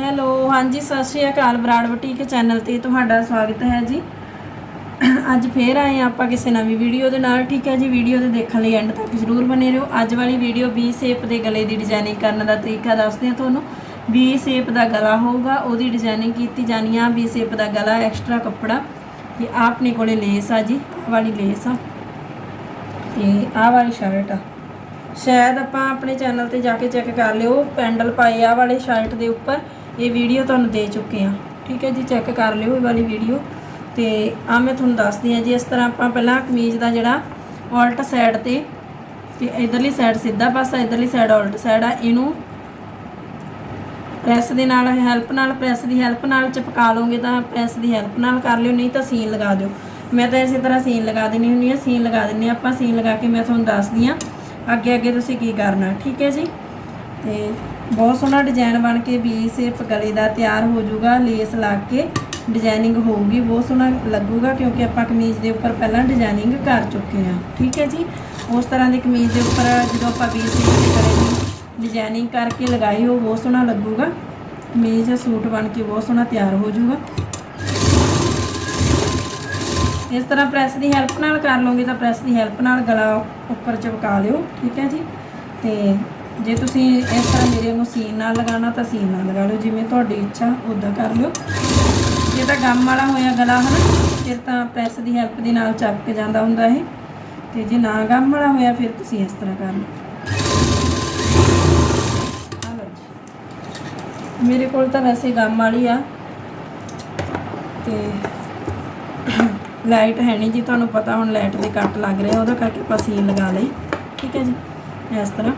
Hello, ਹਾਂਜੀ, ਸਤਿ ਸ਼੍ਰੀ ਅਕਾਲ ਬਰਾੜ ਬੁਟੀਕ ਚੈਨਲ ਤੇ ਤੁਹਾਡਾ ਸਵਾਗਤ ਹੈ ਜੀ। ਅੱਜ ਫੇਰ ਆਏ ਹਾਂ ਆਪਾਂ ਕਿਸੇ ਨਵੀਂ ਵੀਡੀਓ ਦੇ ਨਾਲ, ਠੀਕ ਹੈ ਜੀ? ਵੀਡੀਓ ਦੇ ਦੇਖਣ ਲਈ ਐਂਡ ਤੱਕ ਜ਼ਰੂਰ ਬਨੇ ਰਹੋ। ਅੱਜ ਵਾਲੀ ਵੀਡੀਓ ਵੀ ਸ਼ੇਪ ਦੇ ਗਲੇ ਦੀ ਡਿਜ਼ਾਈਨਿੰਗ ਕਰਨ ਦਾ ਤਰੀਕਾ ਦੱਸਦੇ ਹਾਂ ਤੁਹਾਨੂੰ। ਵੀ ਸ਼ੇਪ ਦਾ ਗਲਾ ਹੋਊਗਾ, ਉਹਦੀ ਡਿਜ਼ਾਈਨਿੰਗ ਕੀਤੀ ਜਾਣੀ ਆ। ਵੀ ਸ਼ੇਪ ਦਾ ਗਲਾ ਐਕਸਟਰਾ ਕੱਪੜਾ। ਤੇ ਆਹ ਆਪਣੇ ਕੋਲੇ ਲੇਸ ਆ ਜੀ, ਆਹ ਵਾਲੀ ਲੇਸ ਆ। ਤੇ ਆਹ ਵਾਲੀ ਸ਼ਰਟ ਆ। ਸ਼ਾਇਦ ਆਪਾਂ ਆਪਣੇ ਚੈਨਲ ਤੇ ਜਾ ਕੇ ਚੈੱਕ ਕਰ ਲਿਓ। ਪੈਂਡਲ ਪਾਏ ਆ ਵਾਲੇ ਸ਼ਰਟ ਦੇ ਉੱਪਰ। ਇਹ ਵੀਡੀਓ ਤੁਹਾਨੂੰ ਦੇ ਚੁੱਕੇ ਆ ਠੀਕ ਹੈ ਜੀ ਚੈੱਕ ਕਰ ਲਿਓ ਇਹ ਵਾਲੀ ਵੀਡੀਓ ਤੇ ਆ ਮੈਂ ਤੁਹਾਨੂੰ ਦੱਸਦੀ ਆ ਜੀ, ਇਸ ਤਰ੍ਹਾਂ ਆਪਾਂ ਪਹਿਲਾਂ ਕਮੀਜ਼ ਦਾ ਜਿਹੜਾ ਉਲਟ ਸਾਈਡ ਤੇ ਤੇ ਇਧਰਲੀ ਸਾਈਡ ਸਿੱਧਾ ਪਾਸਾ, ਇਧਰਲੀ ਸਾਈਡ ਉਲਟ ਸਾਈਡ ਆ। ਇਹਨੂੰ ਪ੍ਰੈਸ ਦੇ ਨਾਲ ਹੈਲਪ ਨਾਲ ਪ੍ਰੈਸ ਦੀ ਹੈਲਪ ਨਾਲ ਚਿਪਕਾ ਲਓਗੇ ਤਾਂ ਪ੍ਰੈਸ ਦੀ ਹੈਲਪ ਨਾਲ ਕਰ ਲਿਓ, ਨਹੀਂ ਤਾਂ ਸੀਨ ਲਗਾ ਦਿਓ। ਮੈਂ ਤਾਂ ਇਸੇ ਤਰ੍ਹਾਂ ਸੀਨ ਲਗਾ ਦੇਣੀ ਹੁੰਦੀ ਆ ਸੀਨ ਲਗਾ ਦਿੰਨੀ ਆ ਆਪਾਂ ਸੀਨ ਲਗਾ ਕੇ ਮੈਂ ਤੁਹਾਨੂੰ ਦੱਸਦੀ ਆ ਅੱਗੇ ਅੱਗੇ ਤੁਸੀਂ ਕੀ ਕਰਨਾ। ਠੀਕ ਹੈ ਜੀ? ਤੇ ਬਹੁਤ ਸੋਹਣਾ ਡਿਜ਼ਾਈਨ ਬਣ ਕੇ ਵੀ ਸਿਰਫ ਗਲੇ ਦਾ ਤਿਆਰ ਹੋ ਜਾਊਗਾ ਲੇਸ ਲਾ ਕੇ ਡਿਜ਼ਾਈਨਿੰਗ ਹੋਊਗੀ, ਬਹੁਤ ਸੋਹਣਾ ਲੱਗੂਗਾ ਕਿਉਂਕਿ ਆਪਾਂ ਕਮੀਜ਼ ਦੇ ਉੱਪਰ ਪਹਿਲਾਂ ਡਿਜ਼ਾਈਨਿੰਗ ਕਰ ਚੁੱਕੇ ਹਾਂ, ਠੀਕ ਹੈ ਜੀ? ਉਸ ਤਰ੍ਹਾਂ ਦੀ ਕਮੀਜ਼ ਦੇ ਉੱਪਰ ਜਦੋਂ ਆਪਾਂ ਵੀ ਸਿਰਫ ਗਲੇ ਦੀ ਡਿਜ਼ਾਈਨਿੰਗ ਕਰਕੇ ਲਗਾਈ ਉਹ ਬਹੁਤ ਸੋਹਣਾ ਲੱਗੂਗਾ। ਕਮੀਜ਼ ਸੂਟ ਬਣ ਕੇ ਬਹੁਤ ਸੋਹਣਾ ਤਿਆਰ ਹੋ ਜਾਊਗਾ। ਇਸ ਤਰ੍ਹਾਂ ਪ੍ਰੈਸ ਦੀ ਹੈਲਪ ਨਾਲ ਕਰ ਲਓਗੇ ਤਾਂ ਪ੍ਰੈਸ ਦੀ ਹੈਲਪ ਨਾਲ ਗਲਾ ਉੱਪਰ ਚਿਪਕਾ ਲਿਓ, ਠੀਕ ਹੈ ਜੀ? ਤੇ ਜੇ ਤੁਸੀਂ ਇਸ ਤਰ੍ਹਾਂ ਮੇਰੇ ਨੂੰ ਸੀਨ ਨਾਲ ਲਗਾਉਣਾ ਤਾਂ ਸੀਨ ਨਾਲ ਲਗਾ ਲਓ। ਜਿਵੇਂ ਤੁਹਾਡੀ ਇੱਛਾ ਉਦਾਂ ਕਰ ਲਿਓ। ਜੇ ਤਾਂ ਗਮ ਵਾਲਾ ਹੋਇਆ ਗਲਾ, ਹਨਾ? ਫਿਰ ਤਾਂ ਪ੍ਰੈਸ ਦੀ ਹੈਲਪ ਦੇ ਨਾਲ ਚੱਕ ਕੇ ਜਾਂਦਾ ਹੁੰਦਾ ਇਹ। ਤੇ ਜੇ ਨਾ ਗਮ ਵਾਲਾ ਹੋਇਆ, ਫਿਰ ਤੁਸੀਂ ਇਸ ਤਰ੍ਹਾਂ ਕਰ ਲਓ। ਜੀ। ਮੇਰੇ ਕੋਲ ਤਾਂ ਵੈਸੇ ਗਮ ਵਾਲੀ ਆ। ਤੇ ਲਾਈਟ ਹੈ ਨਹੀਂ ਜੀ, ਤੁਹਾਨੂੰ ਪਤਾ ਹੁਣ ਲਾਈਟ ਦੇ ਕੱਟ ਲੱਗ ਰਹੇ ਉਹਦਾ ਕਰਕੇ ਆਪਾਂ ਸੀਨ ਲਗਾ ਲਈ। ਠੀਕ ਹੈ ਜੀ? ਇਸ ਤਰ੍ਹਾਂ।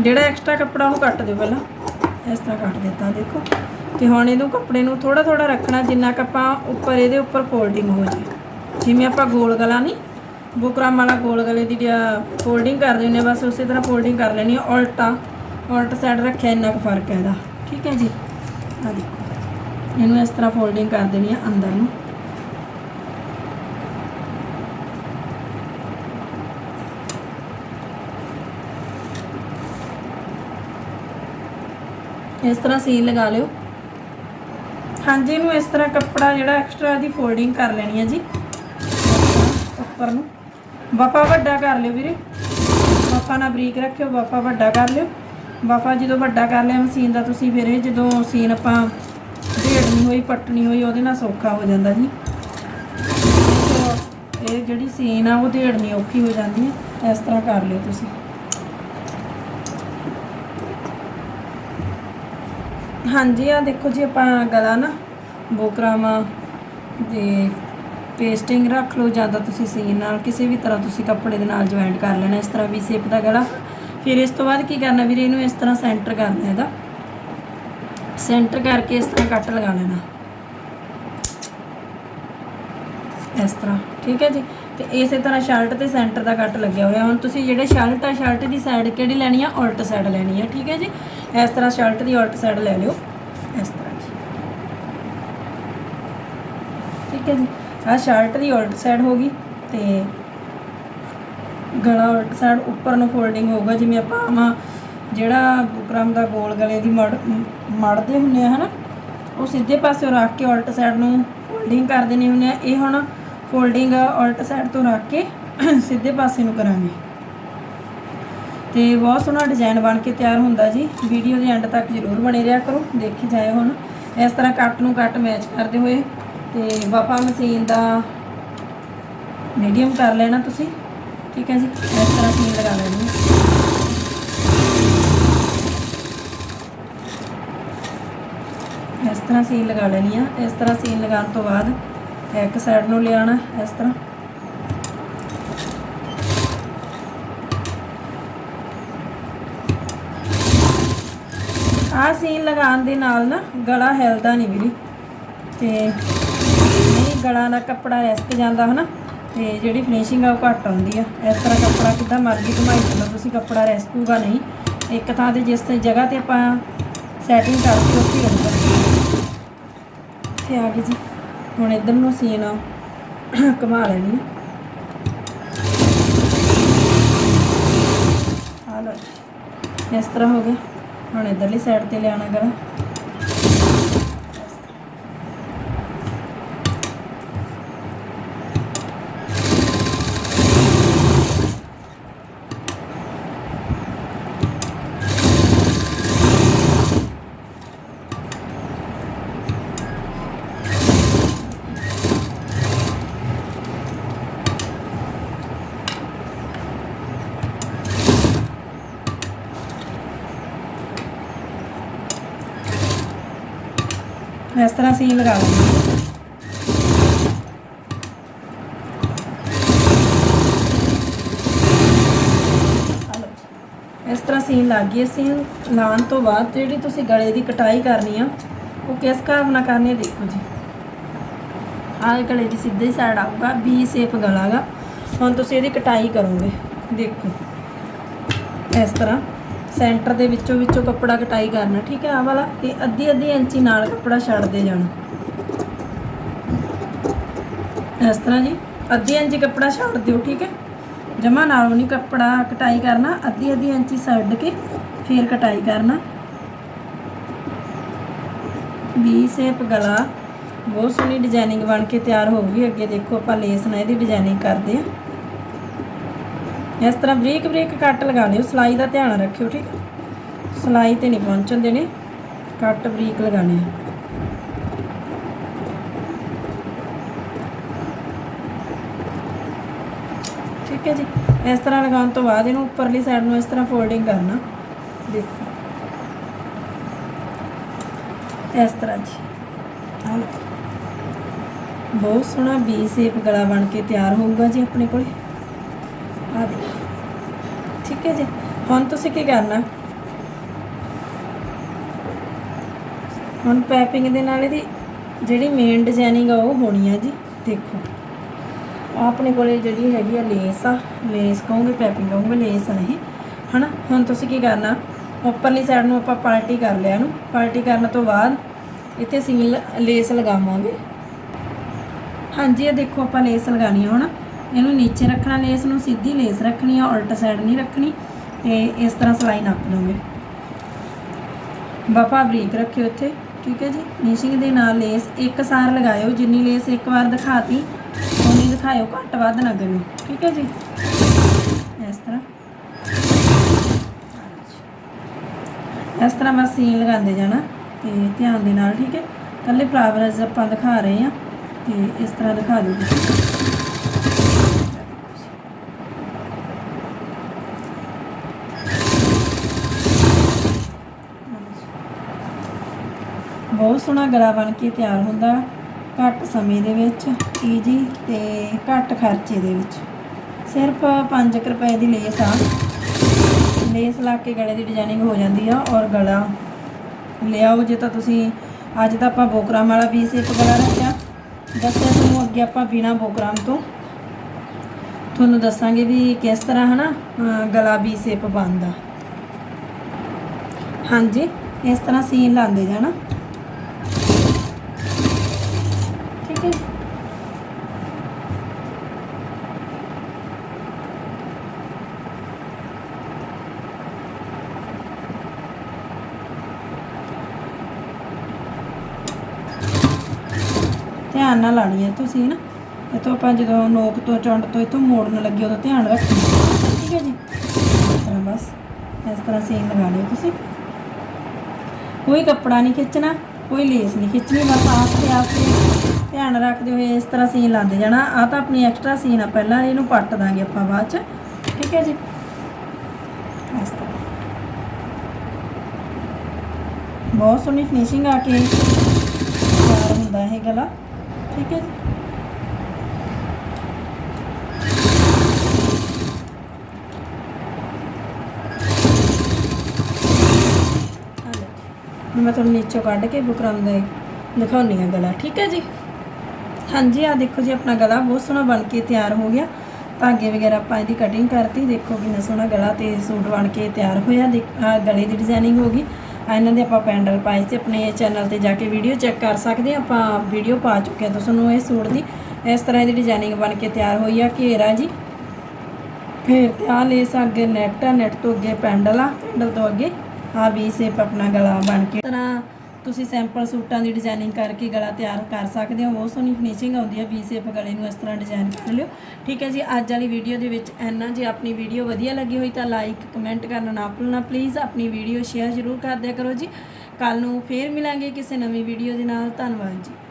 ਜਿਹੜਾ ਐਕਸਟਰਾ ਕੱਪੜਾ ਉਹ ਕੱਟ ਦਿਓ ਪਹਿਲਾਂ। ਇਸ ਤਰ੍ਹਾਂ ਕੱਟ ਦਿੱਤਾ, ਦੇਖੋ। ਤੇ ਹੁਣ ਇਹਨੂੰ ਕੱਪੜੇ ਨੂੰ ਥੋੜਾ ਥੋੜਾ ਰੱਖਣਾ, ਜਿੰਨਾ ਕੁ ਆਪਾਂ ਉੱਪਰ ਇਹਦੇ ਉੱਪਰ ਫੋਲਡਿੰਗ ਹੋ ਜੇ। ਜਿਵੇਂ ਆਪਾਂ ਗੋਲ ਗਲਾ ਨਹੀਂ ਬੁਕਰਮ ਵਾਲਾ ਗੋਲ ਗਲੇ ਦੀ ਫੋਲਡਿੰਗ ਕਰ ਦਿੰਦੇ ਹਾਂ ਬਸ ਉਸੇ ਤਰ੍ਹਾਂ ਫੋਲਡਿੰਗ ਕਰ ਲੈਣੀ ਹੈ। ਉਲਟਾ, ਉਲਟ ਸਾਈਡ ਰੱਖਿਆ, ਇੰਨਾ ਕੁ ਫ਼ਰਕ ਹੈ ਇਹਦਾ। ਠੀਕ ਹੈ ਜੀ? ਆ ਦੇਖੋ। ਇਹਨੂੰ ਇਸ ਤਰ੍ਹਾਂ ਫੋਲਡਿੰਗ ਕਰ ਦੇਣੀ ਹੈ ਅੰਦਰ ਨੂੰ। ਇਸ ਤਰ੍ਹਾਂ ਸੀਨ ਲਗਾ ਲਿਓ। ਹਾਂਜੀ, ਇਹਨੂੰ ਇਸ ਤਰ੍ਹਾਂ ਕੱਪੜਾ ਜਿਹੜਾ ਐਕਸਟਰਾ ਦੀ ਫੋਲਡਿੰਗ ਕਰ ਲੈਣੀ ਹੈ ਜੀ। ਉੱਪਰ ਨੂੰ। ਵਫਾ ਵੱਡਾ ਕਰ ਲਿਓ ਵੀਰੇ। ਵਫਾ ਨਾ ਬਰੀਕ ਰੱਖਿਓ, ਵਫਾ ਵੱਡਾ ਕਰ ਲਿਓ। ਵਫਾ ਜਦੋਂ ਵੱਡਾ ਕਰ ਲਿਆ ਮਸ਼ੀਨ ਦਾ, ਤੁਸੀਂ ਫਿਰ ਇਹ ਜਦੋਂ ਸੀਨ ਆਪਾਂ ਢੇੜਨੀ ਹੋਈ, ਪੱਟਣੀ ਹੋਈ, ਉਹਦੇ ਨਾਲ ਸੌਖਾ ਹੋ ਜਾਂਦਾ ਜੀ। ਇਹ ਜਿਹੜੀ ਸੀਨ ਆ, ਉਹ ਢੇੜਨੀ ਔਖੀ ਹੋ ਜਾਂਦੀ ਹੈ। ਇਸ ਤਰ੍ਹਾਂ ਕਰ ਲਿਓ ਤੁਸੀਂ। ਹਾਂਜੀ ਆ ਦੇਖੋ ਜੀ, ਆਪਾਂ ਗਲਾ ਨਾ ਬੋਕਰਾਮ ਦੇ ਪੇਸਟਿੰਗ ਰੱਖ ਲਓ, ਜਾਂ ਤਾਂ ਤੁਸੀਂ ਸੀਨ ਨਾਲ ਕਿਸੇ ਵੀ ਤਰ੍ਹਾਂ ਤੁਸੀਂ ਕੱਪੜੇ ਦੇ ਨਾਲ ਜੁਆਇੰਟ ਕਰ ਲੈਣਾ, ਇਸ ਤਰ੍ਹਾਂ ਵੀ ਸ਼ੇਪ ਦਾ ਗਲਾ। ਫਿਰ ਇਸ ਤੋਂ ਬਾਅਦ ਕੀ ਕਰਨਾ ਵੀਰੇ, ਇਹਨੂੰ ਇਸ ਤਰ੍ਹਾਂ ਸੈਂਟਰ ਕਰਨਾ ਇਹਦਾ। ਸੈਂਟਰ ਕਰਕੇ ਇਸ ਤਰ੍ਹਾਂ ਕੱਟ ਲਗਾ ਲੈਣਾ। ਇਸ ਤਰ੍ਹਾਂ, ਠੀਕ ਹੈ ਜੀ? ਤੇ ਇਸੇ ਤਰ੍ਹਾਂ ਸ਼ਰਟ ਤੇ ਸੈਂਟਰ ਦਾ ਕੱਟ ਲੱਗਿਆ ਹੋਇਆ। ਹੁਣ ਤੁਸੀਂ ਜਿਹੜੇ ਸ਼ਰਟ ਆ, ਸ਼ਰਟ ਦੀ ਸਾਈਡ ਕਿਹੜੀ ਲੈਣੀ ਆ? ਉਲਟ ਸਾਈਡ ਲੈਣੀ ਆ, ਠੀਕ ਹੈ ਜੀ? ਇਸ ਤਰ੍ਹਾਂ ਸ਼ਰਟ ਦੀ ਉਲਟ ਸਾਈਡ ਲੈ ਲਿਓ। ਇਸ ਤਰ੍ਹਾਂ ਜੀ। ਠੀਕ ਹੈ ਜੀ। ਆ ਸ਼ਰਟ ਦੀ ਉਲਟ ਸਾਈਡ ਹੋ ਗਈ ਤੇ ਗਲਾ ਉਲਟ ਸਾਈਡ ਉੱਪਰ ਨੂੰ ਫੋਲਡਿੰਗ ਹੋਊਗਾ, ਜਿਵੇਂ ਆਪਾਂ ਆਮ ਜਿਹੜਾ ਬੁਕਰਮ ਦਾ ਗੋਲ ਗਲੇ ਦੀ ਮੜ, ਮੜਦੇ ਹੁੰਨੇ ਆ, ਹਨਾ? ਉਹ ਸਿੱਧੇ ਪਾਸੇ ਰੱਖ ਕੇ ਉਲਟ ਸਾਈਡ ਨੂੰ ਫੋਲਡਿੰਗ ਕਰ ਦੇਣੀ ਹੁੰਨੇ ਆ। ਇਹ ਹੁਣ ਫੋਲਡਿੰਗ ਉਲਟ ਸਾਈਡ ਤੋਂ ਰੱਖ ਕੇ ਸਿੱਧੇ ਪਾਸੇ ਨੂੰ ਕਰਾਂਗੇ। ਤੇ ਬਹੁਤ ਸੋਹਣਾ ਡਿਜ਼ਾਈਨ ਬਣ ਕੇ ਤਿਆਰ ਹੁੰਦਾ ਜੀ। ਵੀਡੀਓ ਦੇ ਐਂਡ ਤੱਕ ਜ਼ਰੂਰ ਬਣੇ ਰਿਹਾ ਕਰੋ, ਦੇਖੀ ਜਾਏ ਹੁਣ। ਇਸ ਤਰ੍ਹਾਂ ਕੱਟ ਨੂੰ ਕੱਟ ਮੈਚ ਕਰਦੇ ਹੋਏ ਤੇ ਵਾਪਾ ਮਸ਼ੀਨ ਦਾ ਮੀਡੀਅਮ ਕਰ ਲੈਣਾ ਤੁਸੀਂ। ਠੀਕ ਹੈ ਜੀ, ਇਸ ਤਰ੍ਹਾਂ ਸੀਨ ਲਗਾ ਲੈਣੀ ਇਸ ਤਰ੍ਹਾਂ ਸੀਨ ਲਗਾ ਲੈਣੀ ਆ। ਇਸ ਤਰ੍ਹਾਂ ਸੀਨ ਲਗਾਉਣ ਤੋਂ ਬਾਅਦ ਇੱਕ ਸਾਈਡ ਨੂੰ ਲਿਆਣਾ ਇਸ ਤਰ੍ਹਾਂ। ਆਹ ਸੀਨ ਲਗਾਉਣ ਦੇ ਨਾਲ ਨਾ ਗਲਾ ਹਿਲਦਾ ਨਹੀਂ ਵੀਰੇ। ਤੇ ਨਹੀਂ, ਗਲਾ ਦਾ ਕੱਪੜਾ ਰਿਸਕ ਜਾਂਦਾ ਹਨਾ, ਤੇ ਜਿਹੜੀ ਫਿਨਿਸ਼ਿੰਗ ਆ ਉਹ ਘੱਟ ਆਉਂਦੀ ਆ। ਇਸ ਤਰ੍ਹਾਂ ਕੱਪੜਾ ਕਿੱਦਾਂ ਮਰਜ਼ੀ ਘੁਮਾਈ ਚੱਲੋ ਤੁਸੀਂ ਕੱਪੜਾ ਰਿਸਕੂਗਾ ਨਹੀਂ। ਇੱਕ ਥਾਂ ਤੇ ਜਿਸ ਜਗ੍ਹਾ ਤੇ ਆਪਾਂ ਸੈਟਿੰਗ ਕਰਕੇ ਉੱਥੇ ਹੀ ਰਹੂਗਾ ਆ ਗਈ ਜੀ। ਹੁਣ ਇਧਰ ਨੂੰ ਸੀਨ ਘੁਮਾ ਲੈਣੀ ਆ। ਲਓ ਇਸ ਤਰ੍ਹਾਂ ਹੋ ਗਿਆ। ਹੁਣ ਇਧਰਲੀ ਸਾਈਡ ਤੇ ਲਿਆਣਾ ਇਸ ਤਰ੍ਹਾਂ ਸੀਨ ਲਗਾ ਲਾਂਗੇ ਇਸ ਤਰ੍ਹਾਂ ਸੀਨ ਲੱਗ ਗਈ ਸੀਨ ਲਾਉਣ ਤੋਂ ਬਾਅਦ ਜਿਹੜੀ ਤੁਸੀਂ ਗਲੇ ਦੀ ਕਟਾਈ ਕਰਨੀ ਆ, ਉਹ ਕਿਸ ਹਿਸਾਬ ਨਾਲ ਕਰਨੀ ਹੈ ਦੇਖੋ ਜੀ। ਆਹ ਗਲੇ ਦੀ ਸਿੱਧੀ ਸਾਈਡ ਆਊਗਾ ਬੀ ਸ਼ੇਪ ਗਲਾ ਗਾ ਹੁਣ ਤੁਸੀਂ ਇਹਦੀ ਕਟਾਈ ਕਰੋਗੇ। ਦੇਖੋ। ਇਸ ਤਰ੍ਹਾਂ। ਸੈਂਟਰ ਦੇ ਵਿੱਚੋਂ ਵਿੱਚੋਂ ਕੱਪੜਾ ਕਟਾਈ ਕਰਨਾ, ਠੀਕ ਹੈ ਆ ਵਾਲਾ, ਤੇ ਅੱਧੀ ਅੱਧੀ ਇੰਚੀ ਨਾਲ ਕੱਪੜਾ ਛੱਡਦੇ ਜਾਣਾ। ਇਸ ਤਰ੍ਹਾਂ ਜੀ, ਅੱਧੀ ਇੰਚੀ ਕੱਪੜਾ ਛੱਡ ਦਿਓ, ਠੀਕ ਹੈ। ਜਮਾ ਨਾਲੋਂ ਨਹੀਂ ਕੱਪੜਾ ਕਟਾਈ ਕਰਨਾ, ਅੱਧੀ ਅੱਧੀ ਇੰਚੀ ਛੱਡ ਕੇ ਫੇਰ ਕਟਾਈ ਕਰਨਾ। ਵੀ ਸ਼ੇਪ ਗਲਾ, ਬਹੁਤ ਸੋਹਣੀ ਡਿਜ਼ਾਈਨਿੰਗ ਬਣ ਕੇ ਤਿਆਰ ਹੋਊਗੀ ਅੱਗੇ ਦੇਖੋ ਆਪਾਂ ਲੇਸ ਨਾਲ ਇਹਦੀ ਡਿਜ਼ਾਈਨਿੰਗ ਕਰਦੇ ਆ ਇਸ ਤਰ੍ਹਾਂ ਬਰੀਕ ਬਰੀਕ ਕੱਟ ਲਗਾ ਲਿਓ ਸਲਾਈ ਦਾ ਧਿਆਨ ਰੱਖਿਓ, ਠੀਕ ਹੈ ਸਲਾਈ ਤੇ ਨਹੀਂ ਪਹੁੰਚਣ ਦੇਣੇ, ਕੱਟ ਬਰੀਕ ਲਗਾਣੇ ਠੀਕ ਹੈ ਜੀ, ਇਸ ਤਰ੍ਹਾਂ ਲਗਾਉਣ ਤੋਂ ਬਾਅਦ ਇਹਨੂੰ ਉੱਪਰਲੀ ਸਾਈਡ ਨੂੰ ਇਸ ਤਰ੍ਹਾਂ ਫੋਲਡਿੰਗ ਕਰਨਾ, ਦੇਖੋ। ਇਸ ਤਰ੍ਹਾਂ ਜੀ। ਬਹੁਤ ਸੋਹਣਾ ਵੀ ਸ਼ੇਪ ਗਲਾ ਬਣ ਕੇ ਤਿਆਰ ਹੋਊਗਾ ਜੀ ਆਪਣੇ ਕੋਲੇ। ਆ ਦੇਖੋ ਠੀਕ ਹੈ ਜੀ। ਹੁਣ ਤੁਸੀਂ ਕੀ ਕਰਨਾ? ਹੁਣ ਪੈਪਿੰਗ ਦੇ ਨਾਲ ਇਹਦੀ ਜਿਹੜੀ ਮੇਨ ਡਿਜ਼ਾਈਨਿੰਗ ਆ, ਉਹ ਹੋਣੀ ਆ ਜੀ। ਦੇਖੋ। ਆਪਣੇ ਕੋਲੇ ਜਿਹੜੀ ਹੈਗੀ ਆ ਲੇਸ ਆ। ਲੇਸ ਕਹੋਗੇ ਪੈਪਿੰਗ ਕਹੋਗੇ, ਲੇਸ ਆ ਇਹ। ਹਨਾ? ਹੁਣ ਤੁਸੀਂ ਕੀ ਕਰਨਾ? ਉੱਪਰਲੀ ਸਾਈਡ ਨੂੰ ਆਪਾਂ ਪਾਰਟੀ ਕਰ ਲਿਆ ਇਹਨੂੰ। ਪਾਰਟੀ ਕਰਨ ਤੋਂ ਬਾਅਦ ਇੱਥੇ ਸੀਲ ਲੇਸ ਲਗਾਵਾਂਗੇ। ਹਾਂਜੀ, ਇਹ ਦੇਖੋ ਆਪਾਂ ਲੇਸ ਲਗਾਣੀ ਆ ਹੁਣ। ਇਹਨੂੰ ਨੀਚੇ ਰੱਖਣਾ, ਲੇਸ ਨੂੰ ਸਿੱਧੀ ਲੇਸ ਰੱਖਣੀ ਆ, ਉਲਟ ਸਾਈਡ ਨਹੀਂ ਰੱਖਣੀ ਤੇ ਇਸ ਤਰ੍ਹਾਂ ਸਲਾਈ ਨਾਪ ਲਓਗੇ। ਬਫਾ ਬਰੀਕ ਰੱਖਿਓ ਇੱਥੇ, ਠੀਕ ਹੈ ਜੀ? ਫਿਨਿਸ਼ਿੰਗ ਦੇ ਨਾਲ ਲੇਸ ਇੱਕ ਸਾਰ ਲਗਾਇਓ, ਜਿੰਨੀ ਲੇਸ ਇੱਕ ਵਾਰ ਦਿਖਾਤੀ ਉਨੀ ਦਿਖਾਇਓ ਘੱਟ ਵੱਧ ਨਾ ਕਰਿਓ ਠੀਕ ਹੈ ਜੀ? ਇਸ ਤਰ੍ਹਾਂ। ਇਸ ਤਰ੍ਹਾਂ ਬਸ ਸੀਨ ਲਗਾਉਂਦੇ ਜਾਣਾ ਤੇ ਧਿਆਨ ਦੇ ਨਾਲ, ਠੀਕ ਹੈ? ਕੱਲੇ ਫਲਾਵਰਸ ਆਪਾਂ ਦਿਖਾ ਰਹੇ ਆ ਤੇ ਇਸ ਤਰ੍ਹਾਂ ਦਿਖਾ ਦਿਓ। ਤੁਸੀਂ ਬਹੁਤ ਸੋਹਣਾ ਗਲਾ ਬਣ ਕੇ ਤਿਆਰ ਹੁੰਦਾ ਘੱਟ ਸਮੇਂ ਦੇ ਵਿੱਚ ਈਜੀ ਤੇ ਘੱਟ ਖਰਚੇ ਦੇ ਵਿੱਚ। ਸਿਰਫ 5 ਰੁਪਏ ਦੀ ਲੇਸ ਆ। ਲੇਸ ਲਾ ਕੇ ਗਲੇ ਦੀ ਡਿਜ਼ਾਈਨਿੰਗ ਹੋ ਜਾਂਦੀ ਆ ਔਰ ਗਲਾ ਲਿਆਓ। ਜੇ ਤਾਂ ਤੁਸੀਂ, ਅੱਜ ਤਾਂ ਆਪਾਂ ਬੋਕਰਾਮ ਵਾਲਾ ਵੀ ਸੇਪ ਗਲਾ ਰੱਖਿਆ। ਦੱਸਿਆ ਤੁਹਾਨੂੰ ਅੱਗੇ ਆਪਾਂ ਬਿਨਾ ਬੋਕਰਾਮ ਤੋਂ। ਤੁਹਾਨੂੰ ਦੱਸਾਂਗੇ ਵੀ ਕਿਸ ਤਰ੍ਹਾਂ ਹਨਾ, ਅਹ ਗਲਾ ਵੀ ਸੇਪ ਬਣਦਾ। ਹਾਂਜੀ, ਇਸ ਤਰ੍ਹਾਂ ਸੀਨ ਲਾਉਂਦੇ ਜਾਣਾ। ਠੀਕ ਧਿਆਨ ਨਾਲ ਲਾਣੀ ਹੈ ਤੁਸੀਂ ਨਾ। ਇਤੋਂ ਆਪਾਂ ਜਦੋਂ ਨੋਕ ਤੋਂ, ਚੁੰਡ ਤੋਂ ਇਤੋਂ ਮੋੜਨ ਲੱਗੇ ਉਦੋਂ ਧਿਆਨ ਰੱਖਣਾ। ਠੀਕ ਹੈ ਜੀ? ਇਸ ਤਰ੍ਹਾਂ ਬਸ, ਇਸ ਤਰ੍ਹਾਂ ਸੀਨ ਲਗਾ ਲਿਓ ਤੁਸੀਂ। ਕੋਈ ਕੱਪੜਾ ਨਹੀਂ ਖਿੱਚਣਾ, ਕੋਈ ਲੇਸ ਨਹੀਂ ਖਿੱਚਣੀ, ਬਸ ਆਸਤੇ ਆਸਤੇ ਧਿਆਨ ਰੱਖਦੇ ਹੋਏ ਇਸ ਤਰ੍ਹਾਂ ਸੀਨ ਲਾਉਂਦੇ ਜਾਣਾ। ਆ ਤਾਂ ਆਪਣੀ ਐਕਸਟਰਾ ਸੀਨ ਆ, ਪਹਿਲਾਂ ਇਹਨੂੰ ਪੱਟ ਦਾਂਗੇ ਆਪਾਂ ਬਾਅਦ ਚ। ਠੀਕ ਹੈ ਜੀ? ਇਸ ਤਰ੍ਹਾਂ। ਬਹੁਤ ਸੋਹਣੀ ਫਿਨਿਸ਼ਿੰਗ ਆ ਕੇ ਤਿਆਰ ਹੁੰਦਾ ਇਹ ਗਲਾ। ਠੀਕ ਹੈ ਜੀ? ਮੈਂ ਤੁਹਾਨੂੰ ਨੀਚੋਂ ਕੱਢ ਕੇ ਬੁਕਰਮ ਦੇ ਦਿਖਾਉਣੀ ਆ ਗਲਾ। ਠੀਕ ਹੈ ਜੀ? ਹਾਂਜੀ ਆ ਦੇਖੋ ਜੀ, ਆਪਣਾ ਗਲਾ ਬਹੁਤ ਸੋਹਣਾ ਬਣ ਕੇ ਤਿਆਰ ਹੋ ਗਿਆ। ਧਾਗੇ ਵਗੈਰਾ ਆਪਾਂ ਇਹਦੀ ਕਟਿੰਗ ਕਰਤੀ। ਦੇਖੋ ਕਿੰਨਾ ਸੋਹਣਾ ਗਲਾ ਤੇ ਸੂਟ ਬਣ ਕੇ ਤਿਆਰ ਹੋਇਆ। ਦੇਖ- ਗਲੇ ਦੀ ਡਿਜ਼ਾਈਨਿੰਗ ਹੋ ਗਈ। ਆ ਇਹਨਾਂ ਦੇ ਆਪਾਂ ਪੈਂਡਲ ਪਾਏ ਤੇ ਆਪਣੇ ਚੈਨਲ ਤੇ ਜਾ ਕੇ ਵੀਡੀਓ ਚੈੱਕ ਕਰ ਸਕਦੇ ਆ ਆਪਾਂ ਵੀਡੀਓ ਪਾ ਚੁੱਕੇ ਆ ਤੁਹਾਨੂੰ ਇਹ ਸੂਟ ਦੀ। ਇਸ ਤਰ੍ਹਾਂ ਇਹਦੀ ਡਿਜ਼ਾਈਨਿੰਗ ਬਣ ਕੇ ਤਿਆਰ ਹੋਈ ਆ ਘੇਰਾ ਜੀ। ਫਿਰ ਤੇ ਆ ਲੇਸ ਅੱਗੇ ਨੈਟ ਆ। ਨੈਟ ਤੋਂ ਅੱਗੇ ਪੈਂਡਲ ਆ। ਪੈਂਡਲ ਤੋਂ ਅੱਗੇ ਆ ਵੀ ਸ਼ੇਪ ਆਪਣਾ ਗਲਾ ਬਣ ਕੇ। ਤਰ੍ਹਾਂ ਤੁਸੀਂ ਸੈਂਪਲ ਸੂਟਾਂ ਦੀ ਡਿਜ਼ਾਈਨਿੰਗ ਕਰਕੇ ਗਲਾ ਤਿਆਰ ਕਰ ਸਕਦੇ ਹੋ। ਬਹੁਤ ਸੋਹਣੀ ਫਿਨਿਸ਼ਿੰਗ ਆਉਂਦੀ ਹੈ ਵੀ ਸ਼ੇਪ ਗਲੇ ਨੂੰ ਇਸ ਤਰ੍ਹਾਂ ਡਿਜ਼ਾਈਨ ਕਰ ਲਿਓ। ਠੀਕ ਹੈ ਜੀ, ਅੱਜ ਵਾਲੀ ਵੀਡੀਓ ਦੇ ਵਿੱਚ ਇੰਨਾ ਜੇ। ਆਪਣੀ ਵੀਡੀਓ ਵਧੀਆ ਲੱਗੀ ਹੋਈ ਤਾਂ ਲਾਈਕ ਕਮੈਂਟ ਕਰਨਾ ਨਾ ਭੁੱਲਣਾ। ਪਲੀਜ਼ ਆਪਣੀ ਵੀਡੀਓ ਸ਼ੇਅਰ ਜ਼ਰੂਰ ਕਰ ਦਿਆ ਕਰੋ ਜੀ। ਕੱਲ ਨੂੰ ਫੇਰ ਮਿਲਾਂਗੇ ਕਿਸੇ ਨਵੀਂ ਵੀਡੀਓ ਦੇ ਨਾਲ। ਧੰਨਵਾਦ ਜੀ।